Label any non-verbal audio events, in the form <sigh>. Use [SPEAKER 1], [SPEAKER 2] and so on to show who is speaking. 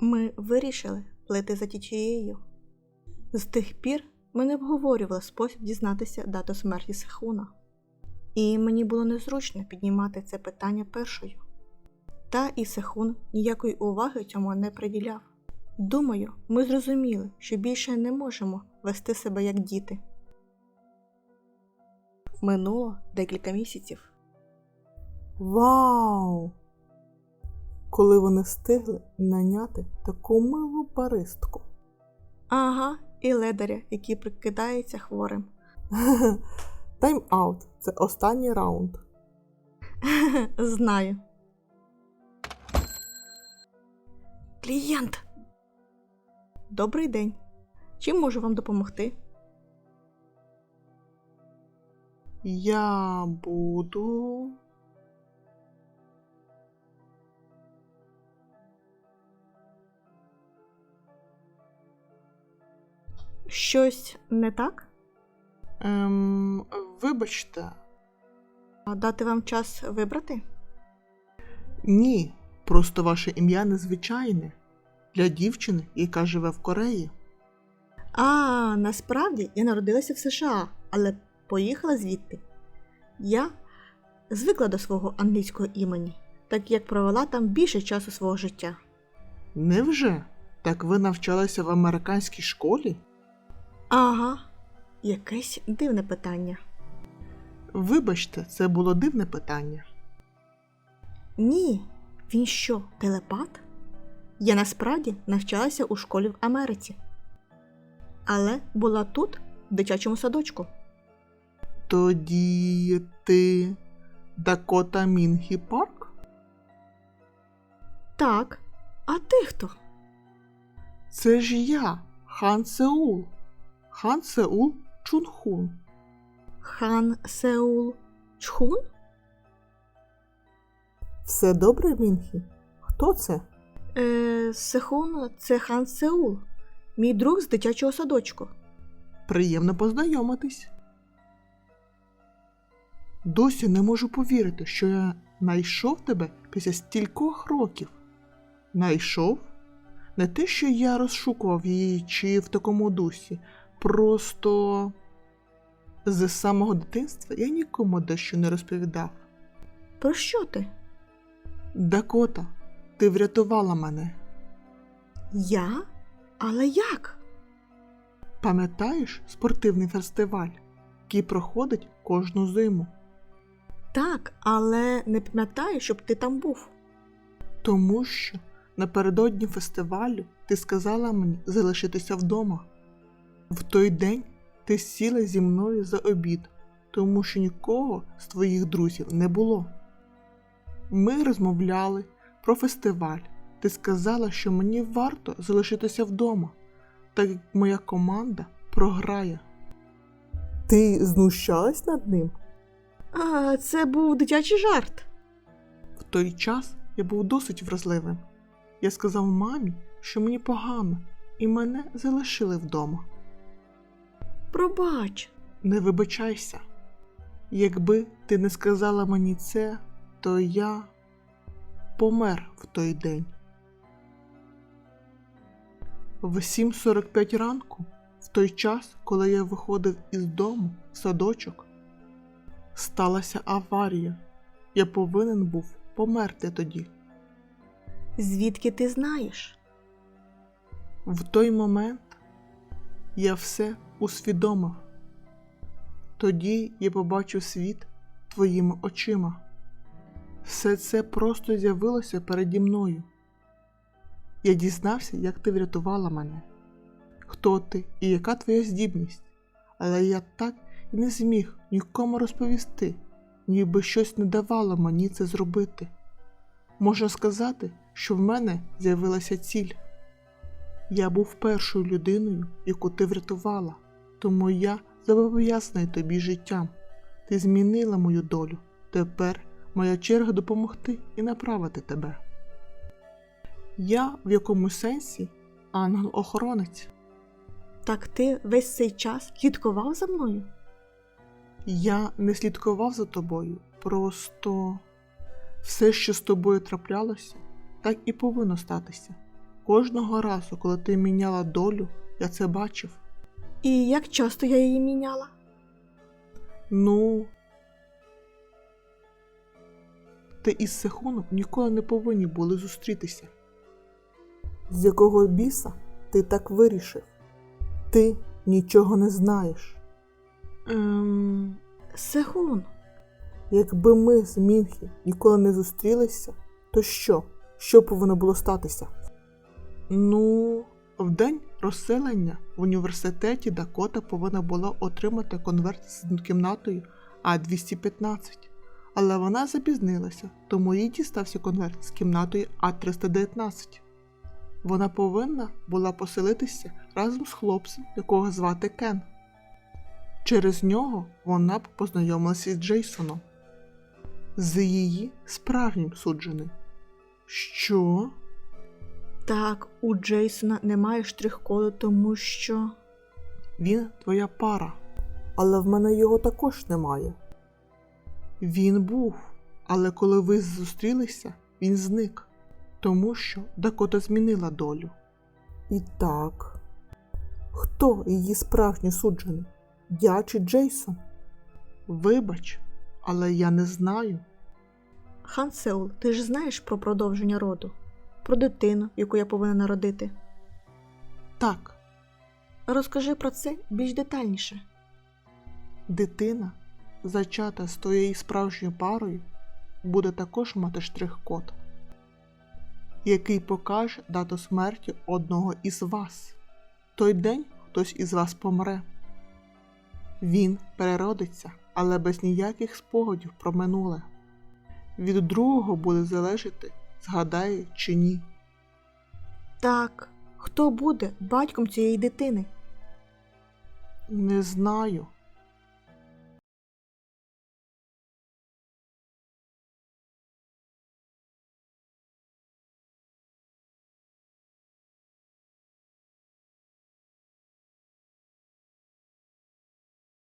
[SPEAKER 1] Ми вирішили плити за тічією. З тих пір ми не обговорювали спосіб дізнатися дату смерті Сехуна. І мені було незручно піднімати це питання першою. Та і Сехун ніякої уваги цьому не приділяв. Думаю, ми зрозуміли, що більше не можемо вести себе як діти. Минуло декілька місяців.
[SPEAKER 2] Вау! Коли вони встигли наняти таку милу баристку.
[SPEAKER 1] Ага, і ледаря, який прикидається хворим. <laughs>
[SPEAKER 2] Тайм-аут це останній раунд. <laughs>
[SPEAKER 1] Знаю. Клієнт. Добрий день. Чим можу вам допомогти?
[SPEAKER 2] Я буду.
[SPEAKER 1] Щось не так?
[SPEAKER 2] Ем, вибачте,
[SPEAKER 1] дати вам час вибрати?
[SPEAKER 2] ні, просто ваше ім'я незвичайне для дівчини, яка живе в Кореї.
[SPEAKER 1] А, насправді я народилася в США, але поїхала звідти. Я звикла до свого англійського імені, так як провела там більше часу свого життя.
[SPEAKER 2] Невже? Так ви навчалися в американській школі?
[SPEAKER 1] Ага, якесь дивне питання.
[SPEAKER 2] Вибачте, це було дивне питання.
[SPEAKER 1] Ні, він що, телепат? Я насправді навчалася у школі в Америці. Але була тут, в дитячому садочку.
[SPEAKER 2] Тоді ти Дакота Мінхі Парк?
[SPEAKER 1] Так, а ти хто?
[SPEAKER 2] Це ж я, Хан Сеул. Хан Сеул Чунхун.
[SPEAKER 1] Хан Сеул Чхун?
[SPEAKER 2] Все добре, Мінхі? Хто це?
[SPEAKER 1] Е, Сехун це хан Сеул, мій друг з дитячого садочку.
[SPEAKER 2] Приємно познайомитись. Досі не можу повірити, що я знайшов тебе після стількох років. Найшов? Не те, що я розшукував її чи в такому дусі. Просто з самого дитинства я нікому дещо не розповідав.
[SPEAKER 1] Про що ти?
[SPEAKER 2] Дакота, ти врятувала мене.
[SPEAKER 1] Я? Але як?
[SPEAKER 2] Пам'ятаєш спортивний фестиваль, який проходить кожну зиму?
[SPEAKER 1] Так, але не пам'ятаю, щоб ти там був.
[SPEAKER 2] Тому що напередодні фестивалю ти сказала мені залишитися вдома. В той день ти сіла зі мною за обід, тому що нікого з твоїх друзів не було. Ми розмовляли про фестиваль. Ти сказала, що мені варто залишитися вдома, так як моя команда програє. Ти знущалась над ним?
[SPEAKER 1] А, це був дитячий жарт.
[SPEAKER 2] В той час я був досить вразливим. Я сказав мамі, що мені погано, і мене залишили вдома.
[SPEAKER 1] Пробач.
[SPEAKER 2] Не вибачайся. Якби ти не сказала мені це, то я помер в той день. В 7.45 ранку, в той час, коли я виходив із дому в садочок, сталася аварія. Я повинен був померти тоді.
[SPEAKER 1] Звідки ти знаєш?
[SPEAKER 2] В той момент я все усвідомив. Тоді я побачив світ твоїми очима. Все це просто з'явилося переді мною. Я дізнався, як ти врятувала мене, хто ти і яка твоя здібність, але я так і не зміг нікому розповісти, ніби щось не давало мені це зробити. Можна сказати, що в мене з'явилася ціль. Я був першою людиною, яку ти врятувала, тому я зобов'язаний тобі життям. Ти змінила мою долю. Тепер моя черга допомогти і направити тебе. Я в якомусь сенсі ангел-охоронець.
[SPEAKER 1] Так ти весь цей час слідкував за мною?
[SPEAKER 2] Я не слідкував за тобою, просто все, що з тобою траплялося, так і повинно статися. Кожного разу, коли ти міняла долю, я це бачив.
[SPEAKER 1] І як часто я її міняла?
[SPEAKER 2] Ну. Ти із Сехуном ніколи не повинні були зустрітися. З якого біса ти так вирішив? Ти нічого не знаєш. Ем,
[SPEAKER 1] Сехун,
[SPEAKER 2] якби ми з Мінхі ніколи не зустрілися, то що? Що повинно було статися? Ну, в день розселення в університеті Дакота повинна була отримати конверт з кімнатою А215, але вона запізнилася, тому їй дістався конверт з кімнатою А319. Вона повинна була поселитися разом з хлопцем, якого звати Кен. Через нього вона б познайомилася з Джейсоном, з її справжнім судженим. Що?
[SPEAKER 1] Так, у Джейсона немає штрих-коду, тому що.
[SPEAKER 2] Він твоя пара. Але в мене його також немає. Він був, але коли ви зустрілися, він зник, тому що Дакота змінила долю. І так. Хто її справжній суджений? Я чи Джейсон? Вибач, але я не знаю.
[SPEAKER 1] Хан Сеул, ти ж знаєш про продовження роду, про дитину, яку я повинна народити.
[SPEAKER 2] Так,
[SPEAKER 1] Розкажи про це більш детальніше.
[SPEAKER 2] дитина, зачата з твоєю справжньою парою, буде також мати штрих-код, який покаже дату смерті одного із вас. Той день хтось із вас помре. Він переродиться, але без ніяких спогадів про минуле. Від другого буде залежати, згадає чи ні.
[SPEAKER 1] Так, хто буде батьком цієї дитини?
[SPEAKER 2] Не знаю.